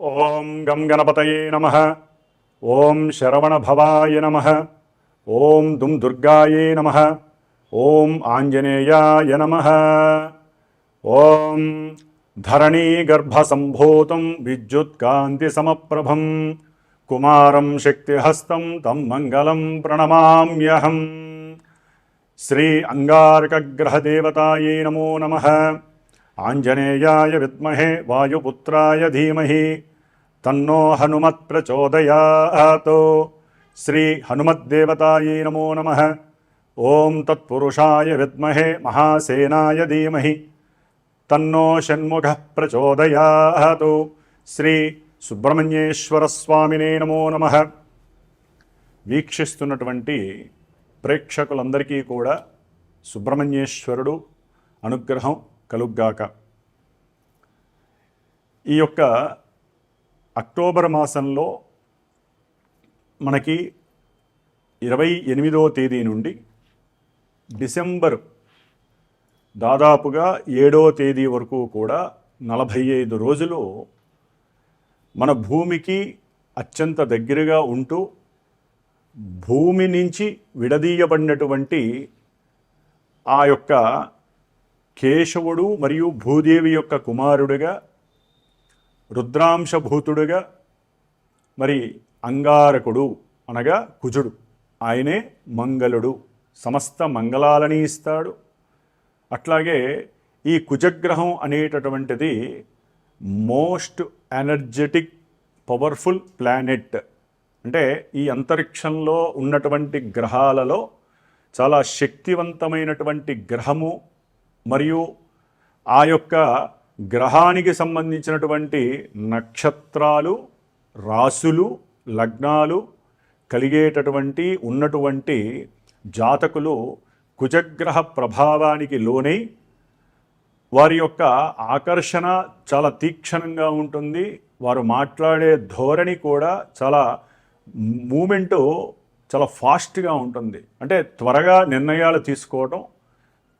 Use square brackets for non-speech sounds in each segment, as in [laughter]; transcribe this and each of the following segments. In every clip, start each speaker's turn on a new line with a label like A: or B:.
A: ఓం గం గణపతయే నమ ఓం శరవణభవాయ నమ ఓం దుం దుర్గాయే నమ ఓం ఆంజనేయాయ నమ ఓం ధరణీగర్భసంభూతం విద్యుత్కాంతిసమప్రభం కుమారం శక్తిహస్తం తం మంగళం ప్రణమామ్యహం శ్రీ అంగారకగ్రహదేవతాయే నమో నమ ఆంజనేయాయ విద్మహే వాయుపుత్రాయ ధీమహి. తన్నో హనుమత్ ప్రచోదయాత్. శ్రీ హనుమద్దేవతాయే నమో నమ. ఓం తత్పురుషాయ విద్మహే మహాసేనాయ ధీమహి. తన్నో షణ్ముఖ ప్రచోదయాత్. శ్రీ సుబ్రహ్మణ్యేశ్వరస్వామినే నమో నమ. వీక్షిస్తున్నటువంటి ప్రేక్షకులందరికీ కూడా సుబ్రహ్మణ్యేశ్వరుడు అనుగ్రహం కలుగ్గాక. ఈ యొక్క అక్టోబర్ మాసంలో మనకి ఇరవై ఎనిమిదో తేదీ నుండి డిసెంబర్ దాదాపుగా ఏడో తేదీ వరకు కూడా నలభై ఐదు రోజులు మన భూమికి అత్యంత దగ్గరగా ఉంటూ భూమి నుంచి విడదీయబడినటువంటి ఆ యొక్క కేశవుడు మరియు భూదేవి యొక్క కుమారుడుగా రుద్రాంశభూతుడుగా మరి అంగారకుడు అనగా కుజుడు. ఆయనే మంగళుడు సమస్త మంగళాలని ఇస్తాడు. అట్లాగే ఈ కుజగ్రహం అనేటటువంటిది మోస్ట్ ఎనర్జెటిక్ పవర్ఫుల్ ప్లానెట్. అంటే ఈ అంతరిక్షంలో ఉన్నటువంటి గ్రహాలలో చాలా శక్తివంతమైనటువంటి గ్రహము మరియు ఆ యొక్క గ్రహానికి సంబంధించినటువంటి నక్షత్రాలు రాసులు లగ్నాలు కలిగేటటువంటి ఉన్నటువంటి జాతకులు కుజగ్రహ ప్రభావానికి లోనై వారి యొక్క ఆకర్షణ చాలా తీక్షణంగా ఉంటుంది. వారు మాట్లాడే ధోరణి కూడా చాలా మూమెంటు చాలా ఫాస్ట్గా ఉంటుంది. అంటే త్వరగా నిర్ణయాలు తీసుకోవటం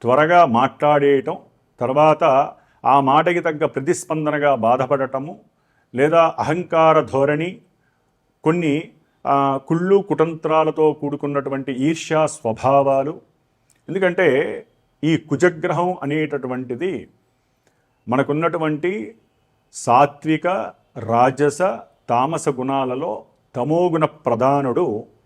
A: త్వరగా మాట్లాడేయటం తర్వాత ఆ మాటకి తగ్గ ప్రతిస్పందనగా బాధపడటము లేదా అహంకార ధోరణి కొన్ని కుళ్ళు కుతంత్రాలతో కూడుకున్నటువంటి ఈర్ష్యా స్వభావాలు. ఎందుకంటే ఈ కుజగ్రహం అనేటటువంటిది మనకున్నటువంటి సాత్విక రాజస తామస గుణాలలో తమోగుణ ప్రధానుడు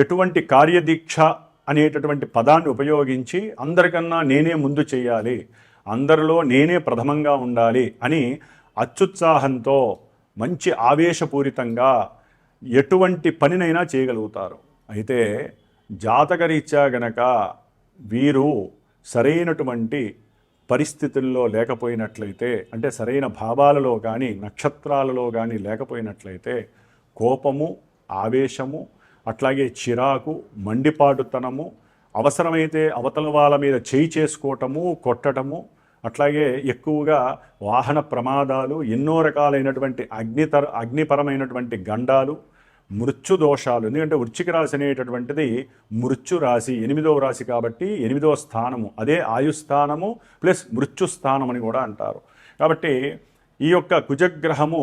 A: ఎటువంటి కార్యదీక్ష అనేటటువంటి పదాన్ని ఉపయోగించి అందరికన్నా నేనే ముందు చేయాలి అందరిలో నేనే ప్రథమంగా ఉండాలి అని అత్యుత్సాహంతో మంచి ఆవేశపూరితంగా ఎటువంటి పనినైనా చేయగలుగుతారు. అయితే జాతకరీత్యా గనక వీరు సరైనటువంటి పరిస్థితుల్లో లేకపోయినట్లయితే అంటే సరైన భావాలలో కానీ నక్షత్రాలలో కానీ లేకపోయినట్లయితే కోపము ఆవేశము అట్లాగే చిరాకు మండిపాటుతనము అవసరమైతే అవతల వాళ్ళ మీద చేయి చేసుకోవటము కొట్టటము అట్లాగే ఎక్కువగా వాహన ప్రమాదాలు ఎన్నో రకాలైనటువంటి అగ్నితర అగ్నిపరమైనటువంటి గండాలు మృత్యు దోషాలు. ఎందుకంటే వృచ్చిక రాశి అనేటటువంటిది మృత్యు రాశి ఎనిమిదవ రాశి కాబట్టి ఎనిమిదవ స్థానము. అదే ఆయుస్థానము ప్లస్ మృత్యు స్థానం అని కూడా అంటారు. కాబట్టి ఈ యొక్క కుజగ్రహము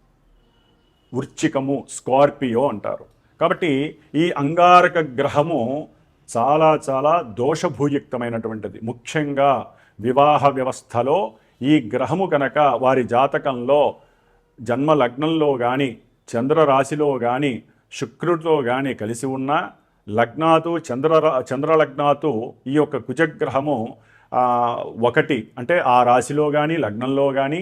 A: వృచ్చికము స్కార్పియో అంటారు. కాబట్టి ఈ అంగారక గ్రహము చాలా చాలా దోషభూయుక్తమైనటువంటిది. ముఖ్యంగా వివాహ వ్యవస్థలో ఈ గ్రహము కనుక వారి జాతకంలో జన్మ లగ్నంలో కానీ చంద్రరాశిలో కానీ శుక్రుడితో కానీ కలిసి ఉన్న లగ్నాతు చంద్ర చంద్రలగ్నాతు ఈ యొక్క కుజగ్రహము ఒకటి అంటే ఆ రాశిలో కానీ లగ్నంలో కానీ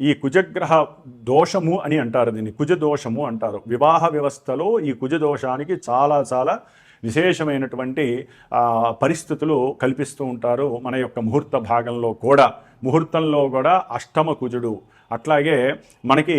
A: ఈ కుజగ్రహ దోషము అని అంటారు దీన్ని కుజ దోషము అంటారు. వివాహ వ్యవస్థలో ఈ కుజ దోషానికి చాలా చాలా విశేషమైనటువంటి పరిస్థితులు కల్పిస్తూ ఉంటారు. మన యొక్క ముహూర్త భాగంలో కూడా ముహూర్తంలో కూడా అష్టమ కుజుడు. అట్లాగే మనకి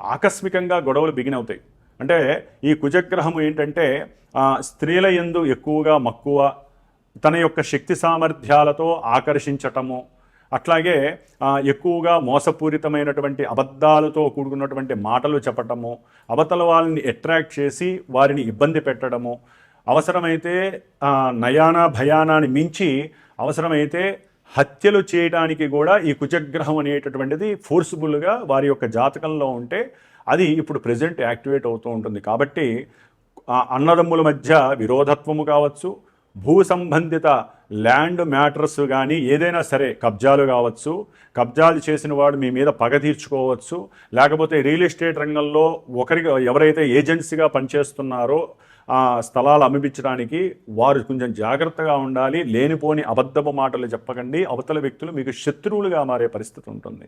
A: ఆకస్మికంగా గొడవలు బిగిన్ అవుతాయి. అంటే ఈ కుజగ్రహము ఏంటంటే స్త్రీల ఎందు ఎక్కువగా మక్కువ తన యొక్క శక్తి సామర్థ్యాలతో ఆకర్షించటము అట్లాగే ఎక్కువగా మోసపూరితమైనటువంటి అబద్ధాలతో కూడుకున్నటువంటి మాటలు చెప్పటము అవతల వాళ్ళని అట్రాక్ట్ చేసి వారిని ఇబ్బంది పెట్టడము అవసరమైతే నయాన భయానాన్ని మించి అవసరమైతే హత్యలు చేయడానికి కూడా ఈ కుజగ్రహం అనేటటువంటిది ఫోర్సిబుల్గా వారి యొక్క జాతకంలో ఉంటే అది ఇప్పుడు ప్రజెంట్ యాక్టివేట్ అవుతూ ఉంటుంది. కాబట్టి అన్నదమ్ముల మధ్య విరోధత్వము కావచ్చు భూ సంబంధిత ల్యాండ్ మ్యాటర్స్ కానీ ఏదైనా సరే కబ్జాలు కావచ్చు కబ్జాలు చేసిన వాడు మీ మీద పగ తీర్చుకోవచ్చు లేకపోతే రియల్ ఎస్టేట్ రంగంలో ఒకరికి ఎవరైతే ఏజెన్సీగా పనిచేస్తున్నారో స్థలాలు అమ్మిపించడానికి వారు కొంచెం జాగ్రత్తగా ఉండాలి లేనిపోని అబద్ధపు మాటలు చెప్పకండి అవతల వ్యక్తులు మీకు శత్రువులుగా మారే పరిస్థితి ఉంటుంది.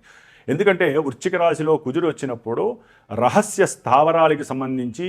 A: ఎందుకంటే వృశ్చిక రాశిలో కుజుడు వచ్చినప్పుడు రహస్య స్థావరాలకి సంబంధించి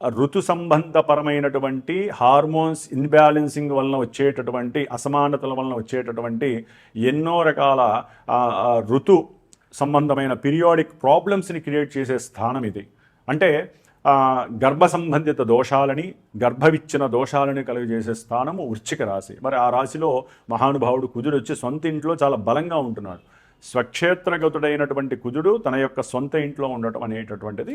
A: ఋతు సంబంధపరమైనటువంటి హార్మోన్స్ ఇన్బ్యాలెన్సింగ్ వలన వచ్చేటటువంటి అసమానతల వలన వచ్చేటటువంటి ఎన్నో రకాల ఋతు సంబంధమైన పీరియాడిక్ ప్రాబ్లమ్స్ని క్రియేట్ చేసే స్థానం ఇది. అంటే గర్భ సంబంధిత దోషాలని గర్భవిచ్చిన దోషాలని కలుగజేసే స్థానము వృశ్చిక రాశి. మరి ఆ రాశిలో మహానుభావుడు కుజుడు వచ్చి సొంత ఇంట్లో చాలా బలంగా ఉంటున్నాడు. స్వక్షేత్రగతుడైనటువంటి కుజుడు తన యొక్క సొంత ఇంట్లో ఉండటం అనేటటువంటిది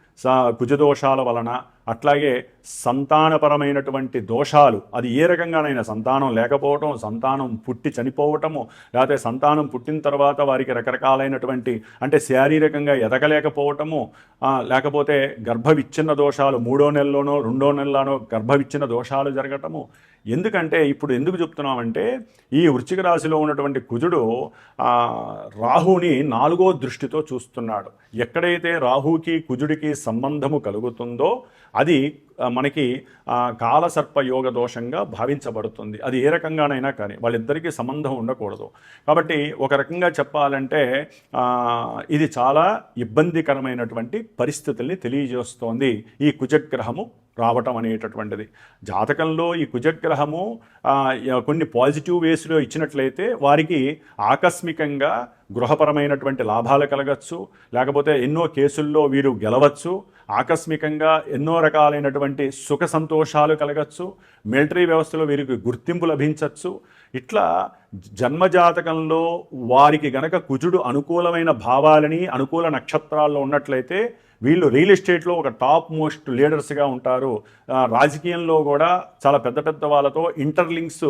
A: సా కుజదోషాల వలన అట్లాగే సంతానపరమైనటువంటి దోషాలు అది ఏ రకంగానైనా సంతానం లేకపోవటం సంతానం పుట్టి చనిపోవటము లేకపోతే సంతానం పుట్టిన తర్వాత వారికి రకరకాలైనటువంటి అంటే శారీరకంగా ఎదగలేకపోవటము లేకపోతే గర్భవిచ్ఛిన్న దోషాలు మూడో నెలలోనో రెండో నెలలోనో గర్భవిచ్ఛిన్న దోషాలు జరగటము ఎందుకంటే ఇప్పుడు ఎందుకు చెప్తున్నామంటే ఈ వృశ్చిక రాశిలో ఉన్నటువంటి కుజుడు రాహుని నాలుగో దృష్టితో చూస్తున్నాడు. ఎక్కడైతే రాహుకి కుజుడికి సంబంధము కలుగుతుందో అది మనకి కాలసర్ప యోగ దోషంగా భావించబడుతుంది. అది ఏ రకంగానైనా కానీ వాళ్ళిద్దరికీ సంబంధం ఉండకూడదు. కాబట్టి ఒక రకంగా చెప్పాలంటే ఇది చాలా ఇబ్బందికరమైనటువంటి పరిస్థితుల్ని తెలియజేస్తోంది ఈ కుజగ్రహము రావటం అనేటటువంటిది. జాతకంలో ఈ కుజగ్రహము కొన్ని పాజిటివ్ వేస్లో ఇచ్చినట్లయితే వారికి ఆకస్మికంగా గృహపరమైనటువంటి లాభాలు కలగచ్చు. లేకపోతే ఎన్నో కేసుల్లో వీరు గెలవచ్చు. ఆకస్మికంగా ఎన్నో రకాలైనటువంటి సుఖ సంతోషాలు కలగచ్చు. మిలిటరీ వ్యవస్థలో వీరికి గుర్తింపు లభించవచ్చు ఇట్లా జన్మజాతకంలో వారికి గనక కుజుడు అనుకూలమైన భావాలని అనుకూల నక్షత్రాల్లో ఉన్నట్లయితే వీళ్ళు రియల్ ఎస్టేట్లో ఒక టాప్ మోస్ట్ లీడర్స్గా ఉంటారు. రాజకీయంలో కూడా చాలా పెద్ద పెద్ద వాళ్ళతో ఇంటర్లింక్స్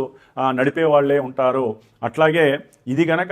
A: నడిపే వాళ్ళే ఉంటారు. అట్లాగే ఇది కనుక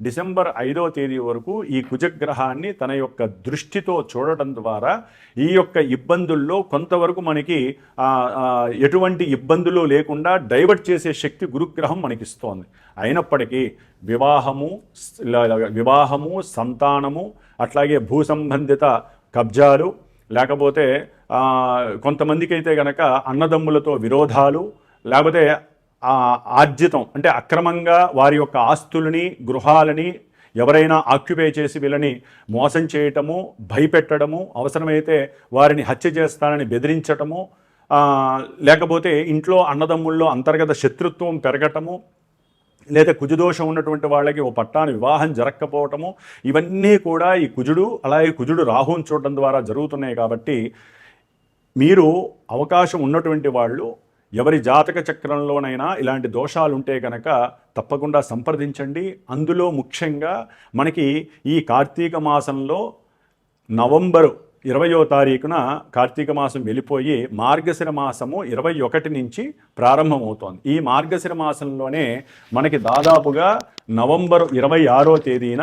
A: డిసెంబర్ ఐదవ తేదీ వరకు ఈ కుజగ్రహాన్ని తన యొక్క దృష్టితో చూడటం ద్వారా ఈ యొక్క ఇబ్బందుల్లో కొంతవరకు మనకి ఎటువంటి ఇబ్బందులు లేకుండా డైవర్ట్ చేసే శక్తి గురుగ్రహం మనకిస్తోంది. అయినప్పటికీ వివాహము వివాహము సంతానము అట్లాగే భూ సంబంధిత కబ్జాలు లేకపోతే కొంతమందికైతే కొంతమందికి అయితే గనక అన్నదమ్ములతో విరోధాలు లేకపోతే ఆర్జితం అంటే అక్రమంగా వారి యొక్క ఆస్తులని గృహాలని ఎవరైనా ఆక్యుపై చేసి వీళ్ళని మోసం చేయటము భయపెట్టడము అవసరమైతే వారిని హత్య చేస్తానని బెదిరించటము లేకపోతే ఇంట్లో అన్నదమ్ముల్లో అంతర్గత శత్రుత్వం పెరగటము లేదా కుజుదోషం ఉన్నటువంటి వాళ్ళకి ఓ పట్టాను వివాహం జరగకపోవటము ఇవన్నీ కూడా ఈ కుజుడు అలాగే కుజుడు రాహుని చూడడం ద్వారా జరుగుతున్నాయి కాబట్టి మీరు అవకాశం ఉన్నటువంటి వాళ్ళు ఎవరి జాతక చక్రంలోనైనా ఇలాంటి దోషాలు ఉంటే కనుక తప్పకుండా సంప్రదించండి. అందులో ముఖ్యంగా మనకి ఈ కార్తీక మాసంలో నవంబరు ఇరవయో తారీఖున కార్తీక మాసం వెళ్ళిపోయి మార్గశిర మాసము ఇరవై ఒకటి నుంచి ప్రారంభమవుతోంది. ఈ మార్గశిర మాసంలోనే మనకి దాదాపుగా నవంబరు ఇరవై ఆరో తేదీన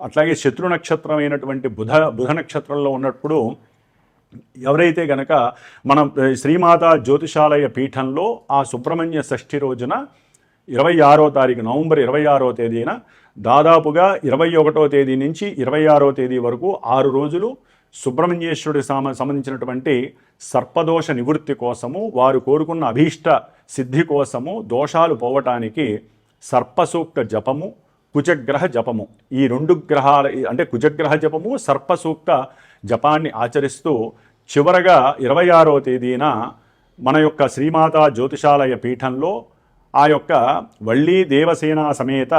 A: అట్లాగే శత్రు నక్షత్రం అయినటువంటి బుధ బుధ నక్షత్రంలో ఉన్నప్పుడు ఎవరైతే గనక మనం శ్రీమాత జ్యోతిషాలయ పీఠంలో ఆ సుబ్రహ్మణ్య షష్ఠి రోజున ఇరవై ఆరో తారీఖు నవంబర్ ఇరవై ఆరో తేదీన దాదాపుగా ఇరవై ఒకటో తేదీ నుంచి ఇరవై ఆరో తేదీ వరకు ఆరు రోజులు సుబ్రహ్మణ్యేశ్వరుడి సామ సంబంధించినటువంటి సర్పదోష నివృత్తి కోసము వారు కోరుకున్న అభీష్ట సిద్ధి కోసము దోషాలు పోవటానికి సర్పసూక్త జపము కుజగ్రహ జపము. ఈ రెండు గ్రహాల అంటే కుజగ్రహ జపము సర్పసూక్త జపాన్ని ఆచరిస్తూ చివరగా ఇరవై ఆరో తేదీన మన యొక్క శ్రీమాతా జ్యోతిషాలయ పీఠంలో ఆ యొక్క వళ్ళీ దేవసేన సమేత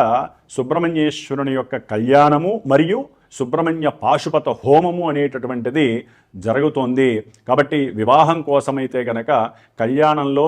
A: సుబ్రహ్మణ్యేశ్వరుని యొక్క కళ్యాణము మరియు సుబ్రహ్మణ్య పాశుపత హోమము అనేటటువంటిది జరుగుతోంది. కాబట్టి వివాహం కోసమైతే గనక కళ్యాణంలో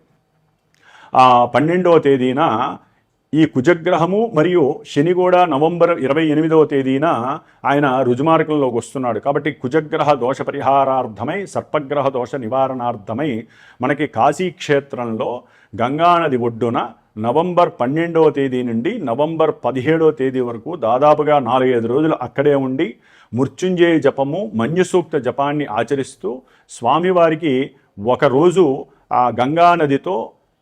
A: పన్నెండవ తేదీన ఈ కుజగ్రహము మరియు శని కూడా నవంబర్ ఇరవై ఎనిమిదవ తేదీన ఆయన రుజుమార్గంలోకి వస్తున్నాడు. కాబట్టి కుజగ్రహ దోష పరిహారార్థమై సర్పగ్రహ దోష నివారణార్థమై మనకి కాశీక్షేత్రంలో గంగానది ఒడ్డున నవంబర్ పన్నెండవ తేదీ నుండి నవంబర్ పదిహేడవ తేదీ వరకు దాదాపుగా నాలుగైదు రోజులు అక్కడే ఉండి మృత్యుంజయ జపము మన్యుసూక్త జపాన్ని ఆచరిస్తూ స్వామివారికి ఒకరోజు ఆ గంగానదితో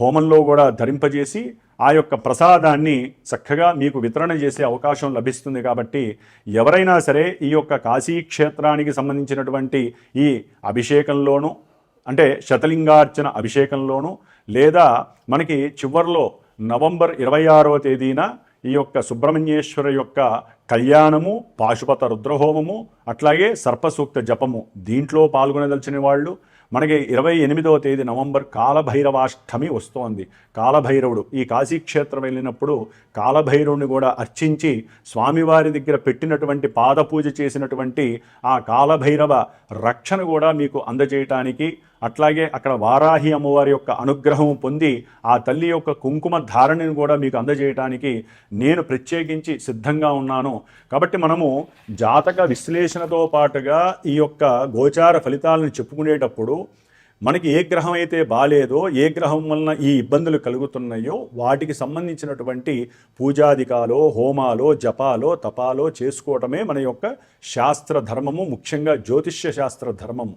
A: హోమంలో కూడా ధరింపజేసి ఆ యొక్క ప్రసాదాన్ని చక్కగా మీకు వితరణ చేసే అవకాశం లభిస్తుంది కాబట్టి ఎవరైనా సరే ఈ యొక్క కాశీ క్షేత్రానికి సంబంధించినటువంటి ఈ అభిషేకంలోనూ అంటే శతలింగార్చన అభిషేకంలోనూ లేదా మనకి చివరిలో నవంబర్ ఇరవై ఆరవ తేదీన ఈ యొక్క సుబ్రహ్మణ్యేశ్వర యొక్క కళ్యాణము పాశుపత రుద్రహోమము అట్లాగే సర్పసూక్త జపము దీంట్లో పాల్గొనదలిచిన వాళ్ళు. మనకి ఇరవై ఎనిమిదవ తేదీ నవంబర్ కాలభైరవాష్టమి వస్తోంది. కాలభైరవుడు ఈ కాశీక్షేత్రం వెళ్ళినప్పుడు కాలభైరవుని కూడా అర్చించి స్వామివారి దగ్గర పెట్టినటువంటి పాదపూజ చేసినటువంటి ఆ కాలభైరవ రక్షణ కూడా మీకు అందజేయటానికి అట్లాగే అక్కడ వారాహి అమ్మవారి యొక్క అనుగ్రహం పొంది ఆ తల్లి యొక్క కుంకుమ ధారణను కూడా మీకు అందజేయటానికి నేను ప్రత్యేకించి సిద్ధంగా ఉన్నాను. కాబట్టి మనము జాతక విశ్లేషణతో పాటుగా ఈ యొక్క గోచార ఫలితాలను చెప్పుకునేటప్పుడు మనకి ఏ గ్రహం అయితే బాలేదో ఏ గ్రహం వలన ఈ ఇబ్బందులు కలుగుతున్నాయో వాటికి సంబంధించినటువంటి పూజాధికాలో హోమాలో జపాలో తపాలో చేసుకోవటమే మన యొక్క శాస్త్ర ధర్మము ముఖ్యంగా జ్యోతిష్య శాస్త్ర ధర్మము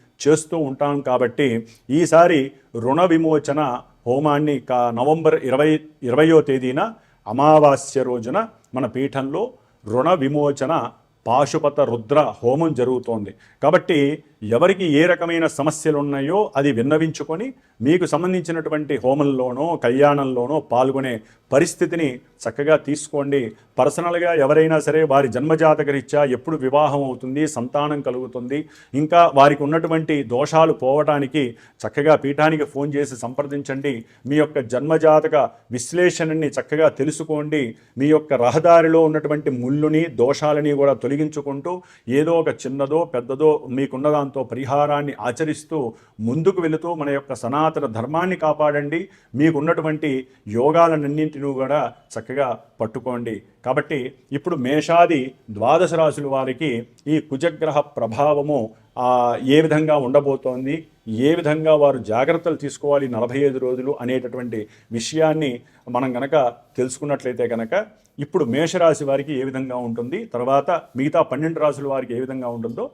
A: చేస్తూ ఉంటాం కాబట్టి ఈసారి రుణ విమోచన హోమాన్ని కా నవంబర్ ఇరవై ఇరవయో తేదీన అమావాస్య రోజున మన పీఠంలో రుణ విమోచన పాశుపత రుద్ర హోమం జరుగుతోంది. కాబట్టి ఎవరికి ఏ రకమైన సమస్యలు ఉన్నాయో అది విన్నవించుకొని మీకు సంబంధించినటువంటి హోమంలోనో కళ్యాణంలోనో పాల్గొనే పరిస్థితిని చక్కగా తీసుకోండి. పర్సనల్గా ఎవరైనా సరే వారి జన్మజాతక రీత్యా ఎప్పుడు వివాహం అవుతుంది సంతానం కలుగుతుంది ఇంకా వారికి ఉన్నటువంటి దోషాలు పోవటానికి చక్కగా పీఠానికి ఫోన్ చేసి సంప్రదించండి. మీ యొక్క జన్మజాతక విశ్లేషణని చక్కగా తెలుసుకోండి. మీ యొక్క రహదారిలో ఉన్నటువంటి ముళ్ళుని దోషాలని కూడా తొలగించుకుంటూ ఏదో ఒక చిన్నదో పెద్దదో మీకున్న దాంతో పరిహారాన్ని ఆచరిస్తూ ముందుకు వెళుతూ మన యొక్క సనాతన ధర్మాన్ని కాపాడండి. మీకున్నటువంటి యోగాలన్నింటినీ కూడా చక్కగా పట్టుకోండి. కాబట్టి ఇప్పుడు మేషాది ద్వాదశ రాశుల వారికి ఈ కుజగ్రహ ప్రభావము ఏ విధంగా ఉండబోతోంది ఏ విధంగా వారు జాగ్రత్తలు తీసుకోవాలి నలభై ఐదు రోజులు అనేటటువంటి విషయాన్ని మనం గనక తెలుసుకున్నట్లయితే కనుక ఇప్పుడు మేషరాశి వారికి ఏ విధంగా ఉంటుంది తర్వాత మిగతా పన్నెండు రాశుల వారికి ఏ విధంగా ఉంటుందో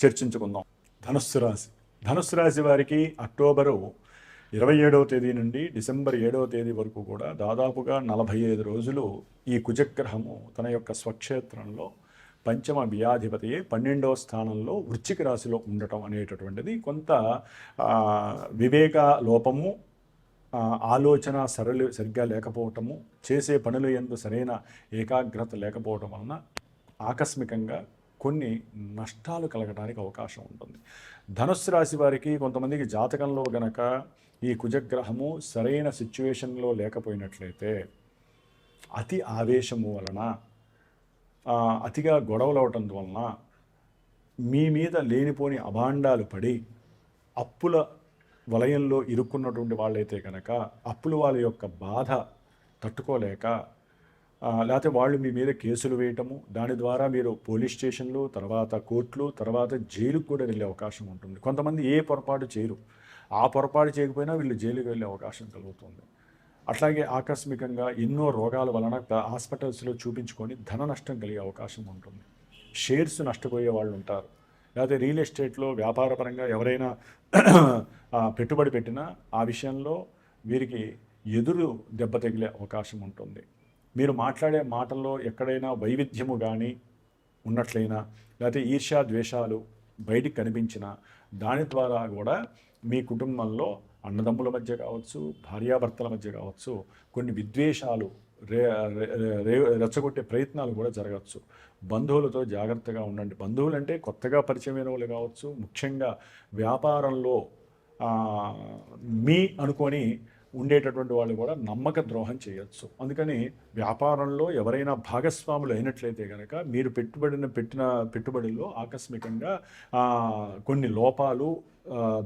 A: చర్చించుకుందాం. ధనుస్సు రాశి. ధనుస్సు రాశి వారికి అక్టోబరు ఇరవై ఏడవ తేదీ నుండి డిసెంబర్ ఏడవ తేదీ వరకు కూడా దాదాపుగా నలభై ఐదు రోజులు ఈ కుజగ్రహము తన యొక్క స్వక్షేత్రంలో పంచమ వ్యాధిపతి పన్నెండవ స్థానంలో వృశ్చిక రాశిలో ఉండటం అనేటటువంటిది కొంత వివేక లోపము ఆలోచన సరళి సరిగ్గా లేకపోవటము చేసే పనులు ఎందు సరైన ఏకాగ్రత లేకపోవటం వలన ఆకస్మికంగా కొన్ని నష్టాలు కలగడానికి అవకాశం ఉంటుంది. ధనుస్సు రాశి వారికి కొంతమందికి జాతకంలో గనక ఈ కుజగ్రహము సరైన సిచ్యువేషన్లో లేకపోయినట్లయితే అతి ఆవేశము వలన అతిగా గొడవలు అవటం వలన మీ మీద లేనిపోని అభాండాలు పడి అప్పుల వలయంలో ఇరుక్కున్నటువంటి వాళ్ళైతే కనుక అప్పుల వాళ్ళ యొక్క బాధ తట్టుకోలేక లేకపోతే వాళ్ళు మీ మీద కేసులు వేయటము దాని ద్వారా మీరు పోలీస్ స్టేషన్లు తర్వాత కోర్టులు తర్వాత జైలుకు కూడా వెళ్ళే అవకాశం ఉంటుంది. కొంతమంది ఏ పొరపాటు చేయరు. ఆ పొరపాటు చేయకపోయినా వీళ్ళు జైలుకి వెళ్ళే అవకాశం కలుగుతుంది. అట్లాగే ఆకస్మికంగా ఎన్నో రోగాల వలన హాస్పిటల్స్లో చూపించుకొని ధన నష్టం కలిగే అవకాశం ఉంటుంది. షేర్స్ నష్టపోయే వాళ్ళు ఉంటారు. లేకపోతే రియల్ ఎస్టేట్లో వ్యాపారపరంగా ఎవరైనా [clears throat] పెట్టుబడి పెట్టినా ఆ విషయంలో వీరికి ఎదురు దెబ్బ తగిలే అవకాశం ఉంటుంది. మీరు మాట్లాడే మాటల్లో ఎక్కడైనా వైవిధ్యము కానీ ఉన్నట్లయినా లేకపోతే ఈర్ష్యా ద్వేషాలు బయటికి కనిపించినా దాని ద్వారా కూడా మీ కుటుంబంలో అన్నదమ్ముల మధ్య కావచ్చు భార్యాభర్తల మధ్య కావచ్చు కొన్ని విద్వేషాలు రే రే- రెచ్చగొట్టే ప్రయత్నాలు కూడా జరగచ్చు బంధువులతో జాగ్రత్తగా ఉండండి. బంధువులు అంటే కొత్తగా పరిచయమైన వాళ్ళు కావచ్చు ముఖ్యంగా వ్యాపారంలో మీ అనుకొని ఉండేటటువంటి వాళ్ళు కూడా నమ్మక ద్రోహం చేయొచ్చు. అందుకని వ్యాపారంలో ఎవరైనా భాగస్వాములు అయినట్లయితే కనుక మీరు పెట్టుబడిన పెట్టిన పెట్టుబడుల్లో ఆకస్మికంగా కొన్ని లోపాలు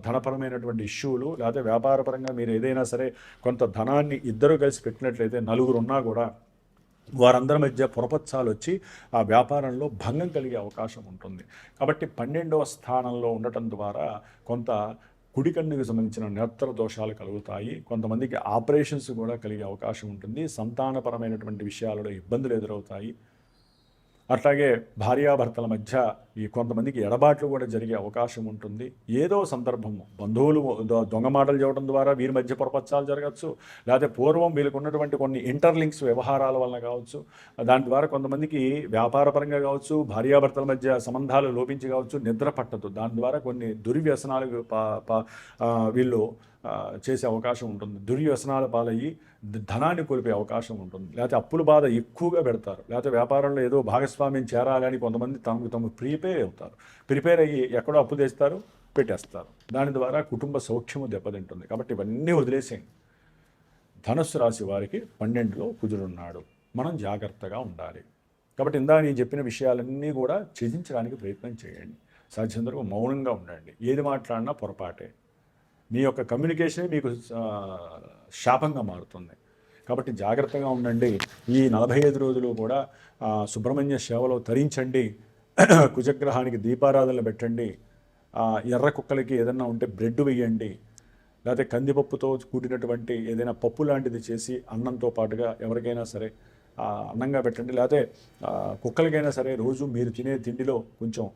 A: ధనపరమైనటువంటి ఇష్యూలు లేకపోతే వ్యాపారపరంగా మీరు ఏదైనా సరే కొంత ధనాన్ని ఇద్దరు కలిసి పెట్టినట్లయితే నలుగురు ఉన్నా కూడా వారందరి మధ్య పొరపచ్చాలు వచ్చి ఆ వ్యాపారంలో భంగం కలిగే అవకాశం ఉంటుంది. కాబట్టి పన్నెండవ స్థానంలో ఉండటం ద్వారా కొంత కుడికన్నుకు సంబంధించిన నేత్ర దోషాలు కలుగుతాయి. కొంతమందికి ఆపరేషన్స్ కూడా కలిగే అవకాశం ఉంటుంది. సంతానపరమైనటువంటి విషయాలలో ఇబ్బందులు ఎదురవుతాయి. అట్లాగే భార్యాభర్తల మధ్య ఈ కొంతమందికి ఎడబాట్లు కూడా జరిగే అవకాశం ఉంటుంది. ఏదో సందర్భం బంధువులు దొంగ మాటలు చెప్పడం ద్వారా వీరి మధ్య పొరపచ్చాలు జరగచ్చు లేకపోతే పూర్వం వీళ్ళకు ఉన్నటువంటి కొన్ని ఇంటర్లింక్స్ వ్యవహారాల వలన కావచ్చు దాని ద్వారా కొంతమందికి వ్యాపారపరంగా కావచ్చు భార్యాభర్తల మధ్య సంబంధాలు లోపించి కావచ్చు నిద్ర పట్టదు. దాని ద్వారా కొన్ని దుర్వ్యసనాలు పా వీళ్ళు చేసే అవకాశం ఉంటుంది. దుర్వ్యసనాల పాలయ్యి ధనాన్ని కోల్పోయే అవకాశం ఉంటుంది. లేకపోతే అప్పుల బాధ ఎక్కువగా పెడతారు. లేకపోతే వ్యాపారంలో ఏదో భాగస్వామ్యం చేరాలని కొంతమంది తమకు తమకు ప్రిపేర్ అవుతారు. ప్రిపేర్ అయ్యి ఎక్కడో అప్పు తెస్తారు పెట్టేస్తారు. దాని ద్వారా కుటుంబ సౌఖ్యము దెబ్బతింటుంది. కాబట్టి ఇవన్నీ వదిలేసేయండి. ధనుస్సు రాశి వారికి పన్నెండులో కుజుడున్నాడు. మనం జాగ్రత్తగా ఉండాలి. కాబట్టి ఇందా నేను చెప్పిన విషయాలన్నీ కూడా ఛేదించడానికి ప్రయత్నం చేయండి. సాధ్యంతరకు మౌనంగా ఉండండి. ఏది మాట్లాడినా పొరపాటే. మీ యొక్క కమ్యూనికేషనే మీకు శాపంగా మారుతుంది. కాబట్టి జాగ్రత్తగా ఉండండి. ఈ నలభై ఐదు రోజులు కూడా సుబ్రహ్మణ్య సేవలో తరించండి. [clears throat] కుజగ్రహానికి దీపారాధనలు పెట్టండి. ఎర్ర కుక్కలకి ఏదన్నా ఉంటే బ్రెడ్ వేయండి లేకపోతే కందిపప్పుతో కూడినటువంటి ఏదైనా పప్పు లాంటిది చేసి అన్నంతో పాటుగా ఎవరికైనా సరే అన్నంగా పెట్టండి. లేకపోతే కుక్కలకైనా సరే రోజు మీరు తినే తిండిలో కొంచెం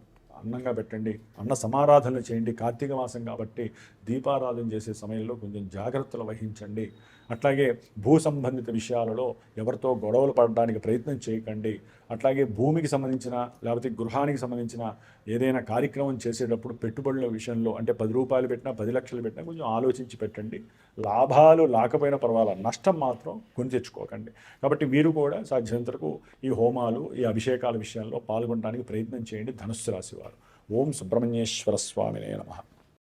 A: అన్నంగా పెట్టండి అన్న సమారాధనలు చేయండి కార్తీక మాసం కాబట్టి దీపారాధన చేసే సమయంలో కొంచెం జాగ్రత్తలు వహించండి. అట్లాగే భూ సంబంధిత విషయాలలో ఎవరితో గొడవలు పడడానికి ప్రయత్నం చేయకండి. అట్లాగే భూమికి సంబంధించిన లేకపోతే గృహానికి సంబంధించిన ఏదైనా కార్యక్రమం చేసేటప్పుడు పెట్టుబడుల విషయంలో అంటే పది రూపాయలు పెట్టినా పది లక్షలు పెట్టినా కొంచెం ఆలోచించి పెట్టండి. లాభాలు లేకపోయినా పర్వాలేదు నష్టం మాత్రం కొని తెచ్చుకోకండి. కాబట్టి మీరు కూడా సాధ్యంతరకు ఈ హోమాలు ఈ అభిషేకాల విషయంలో పాల్గొనడానికి ప్రయత్నం చేయండి. ధనుస్సు రాశివారు ఓం సుబ్రహ్మణ్యేశ్వర స్వామినే నమ.